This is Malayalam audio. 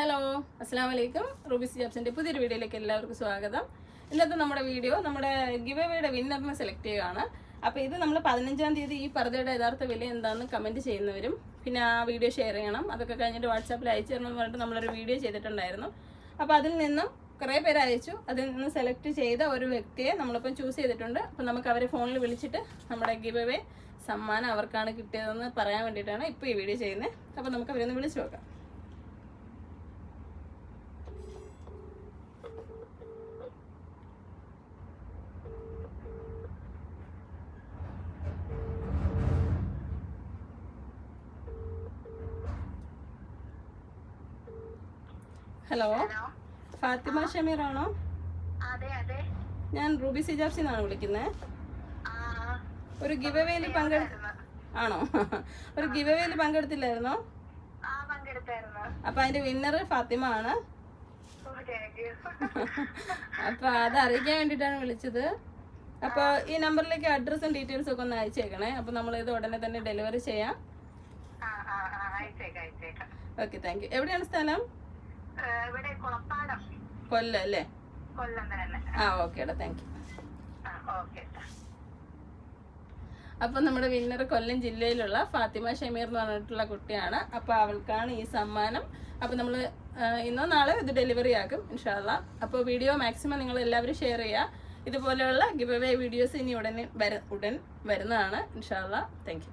ഹലോ അസ്സാം വലൈക്കും റൂബിസ് ജാബ്സിന്റെ പുതിയൊരു വീഡിയോയിലേക്ക് എല്ലാവർക്കും സ്വാഗതം. ഇന്നത്തെ നമ്മുടെ വീഡിയോ നമ്മുടെ ഗിവ് എവേയുടെ വിന്നറിനെ സെലക്ട് ചെയ്യുകയാണ്. അപ്പോൾ ഇത് നമ്മൾ പതിനഞ്ചാം തീയതി ഈ പർദ്ദയുടെ യഥാർത്ഥ വില എന്താണെന്ന് കമന്റ് ചെയ്യുന്നവരും പിന്നെ ആ വീഡിയോ ഷെയർ ചെയ്യണം. അതൊക്കെ കഴിഞ്ഞിട്ട് വാട്സാപ്പിൽ അയച്ചു തരണം എന്ന് പറഞ്ഞിട്ട് നമ്മളൊരു വീഡിയോ ചെയ്തിട്ടുണ്ടായിരുന്നു. അപ്പോൾ അതിൽ നിന്നും കുറേ പേര് അയച്ചു. അതിൽ നിന്ന് സെലക്ട് ചെയ്ത ഒരു വ്യക്തിയെ നമ്മളിപ്പം ചൂസ് ചെയ്തിട്ടുണ്ട്. അപ്പോൾ നമുക്ക് അവരെ ഫോണിൽ വിളിച്ചിട്ട് നമ്മുടെ ഗിവ് എവേ സമ്മാനം അവർക്കാണ് കിട്ടിയതെന്ന് പറയാൻ വേണ്ടിയിട്ടാണ് ഇപ്പോൾ ഈ വീഡിയോ ചെയ്യുന്നത്. അപ്പോൾ നമുക്ക് അവരൊന്ന് വിളിച്ചു നോക്കാം. ഹലോ? ഫാത്തിമ ഷമീറാണോ? ആണോ ഞാൻ റൂബി സിജാബ്സി നിന്നാണ് വിളിക്കുന്നത് ഒരു ഗിവ് അവേയിൽ ആണോ? ഒരു ഗിവ് അവേയിൽ പങ്കെടുത്തില്ലായിരുന്നോ? അപ്പൊ അതിന്റെ വിന്നർ ഫാത്തിമ ആണ്. അപ്പൊ അത് അറിയിക്കാൻ വേണ്ടിട്ടാണ് വിളിച്ചത്. അപ്പൊ ഈ നമ്പറിലേക്ക് അഡ്രസ്സും ഡീറ്റെയിൽസും ഒക്കെ ഒന്ന് അയച്ചേക്കണേ. അപ്പൊ നമ്മൾ ഇത് ഉടനെ തന്നെ ഡെലിവറി ചെയ്യാം. ഓക്കെ താങ്ക് യു എവിടെയാണ് സ്ഥലം? ഇവിടെ കുളപ്പാടം. കൊല്ലം അല്ലേ? കൊല്ലം തന്നെ ആ ഓക്കേടാ താങ്ക് യു ഓക്കെ അപ്പൊ നമ്മുടെ വിന്നർ കൊല്ലം ജില്ലയിലുള്ള ഫാത്തിമ ഷമീർ എന്ന് പറഞ്ഞിട്ടുള്ള കുട്ടിയാണ്. അപ്പൊ അവൾക്കാണ് ഈ സമ്മാനം. അപ്പൊ നമ്മൾ ഇന്നോ നാളെ ഇത് ഡെലിവറി ആക്കും ഇൻഷാല്ല അപ്പോൾ വീഡിയോ മാക്സിമം നിങ്ങൾ എല്ലാവരും ഷെയർ ചെയ്യുക ഇതുപോലെയുള്ള ഗിവ് അവേ വീഡിയോസ് ഇനി ഉടനെ വര ഉടൻ വരുന്നതാണ് ഇൻഷാല്ല താങ്ക് യു